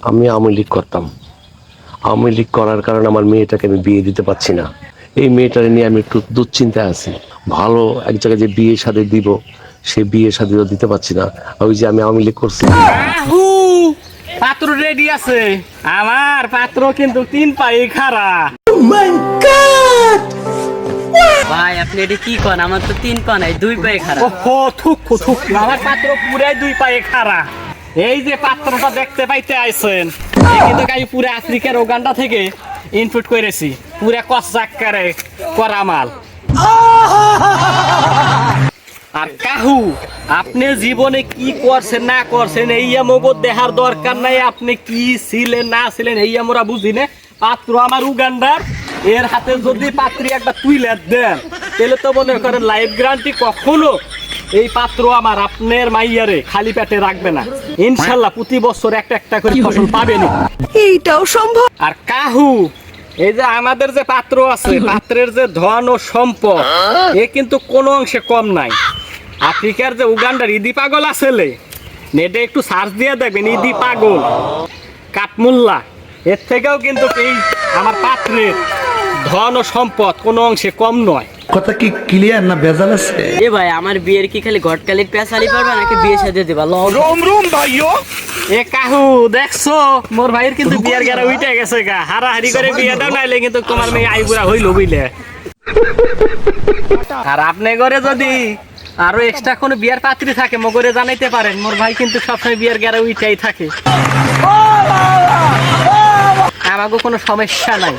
আমি আওয়ামী লীগ করতাম। আওয়ামী লীগ করার কারণে আমার মেয়েটাকে আমি বিয়ে দিতে পারছি না। এই মেয়েটাকে নিয়ে আমি একটু দুশ্চিন্তায় আছি। ভালো এক জায়গায় যে বিয়ে সাথে দিব সে বিয়ে সাথে দিতে পারছি না। ওই যে আমি আওয়ামী লীগ করছি। পাত্র রেডি আছে। আমার পাত্র কিন্তু তিন পায়ে খাড়া। ভাই আপনি এটি কি কন? আমার তো তিন পা নাই দুই পায়ে খারাপ ওহো থুক থুক। আমার পাত্র পুরাই দুই পায়ে খাড়া। এই যে পাত্রটা দেখতে পাইতে আইছেন কিন্তু আমি পুরো আফ্রিকার ওগান্ডা থেকে ইনপুট করেছি পুরা কসাক্কারে করা মাল। আর কাহু, আপনি জীবনে কি করছেন, না করছেন, এই মগজ দেহার দরকার নাই, আপনি কি ছিলেন, না ছিলেন, এই আমরা বুঝি না। পাত্র আমার উগান্ডার, এর হাতে যদি পাত্রী একটা তুইলে দেন তাহলে তো মনে করেন লাইফ গ্যারান্টি কখনো এই পাত্র আমার আপনার মাইয়ারে খালি পেটে রাখবে না। ইনশাল্লাহ প্রতি বছর একটা একটা করে ফসল পাবেনি এইটাও সম্ভব? আর কাহু এই যে আমাদের যে পাত্র আছে পাত্রের যে ধন ও সম্পদ এ কিন্তু কোনো অংশে কম নাই। আফ্রিকার যে উগান্ডার ইদি পাগল আছে নেটে একটু সার্চ দিয়ে দেখবেন ইদি পাগল কাঠমুল্লা এর থেকেও কিন্তু এই আমার পাত্রের ধন ও সম্পদ কোনো অংশে কম নয়। কথা কি ক্লিয়ার না ভেজাল আছে? এ ভাই আমার বিয়ের কি খালি ঘটকালির পেঁচালি পারবে নাকি বিয়ে সাথে দিবা? লগ এ কাহু দেখছ? মোর ভাইয়ের কিন্তু বিয়ার গেরা উইটে গেছে গা। হারাহারি করে বিয়ে দাও নাইলে কিন্তু তোমার মেয়ে আইবুড়া হইল বুঝলে। আর আপনি ঘরে যদি আরও এক্সট্রা কোনো বিয়ার পাত্রী থাকে মগরে জানাইতে পারেন মোর ভাই কিন্তু সবসময় বিয়ার গেরা উইটাই থাকে। আমাকে কোনো সমস্যা নাই।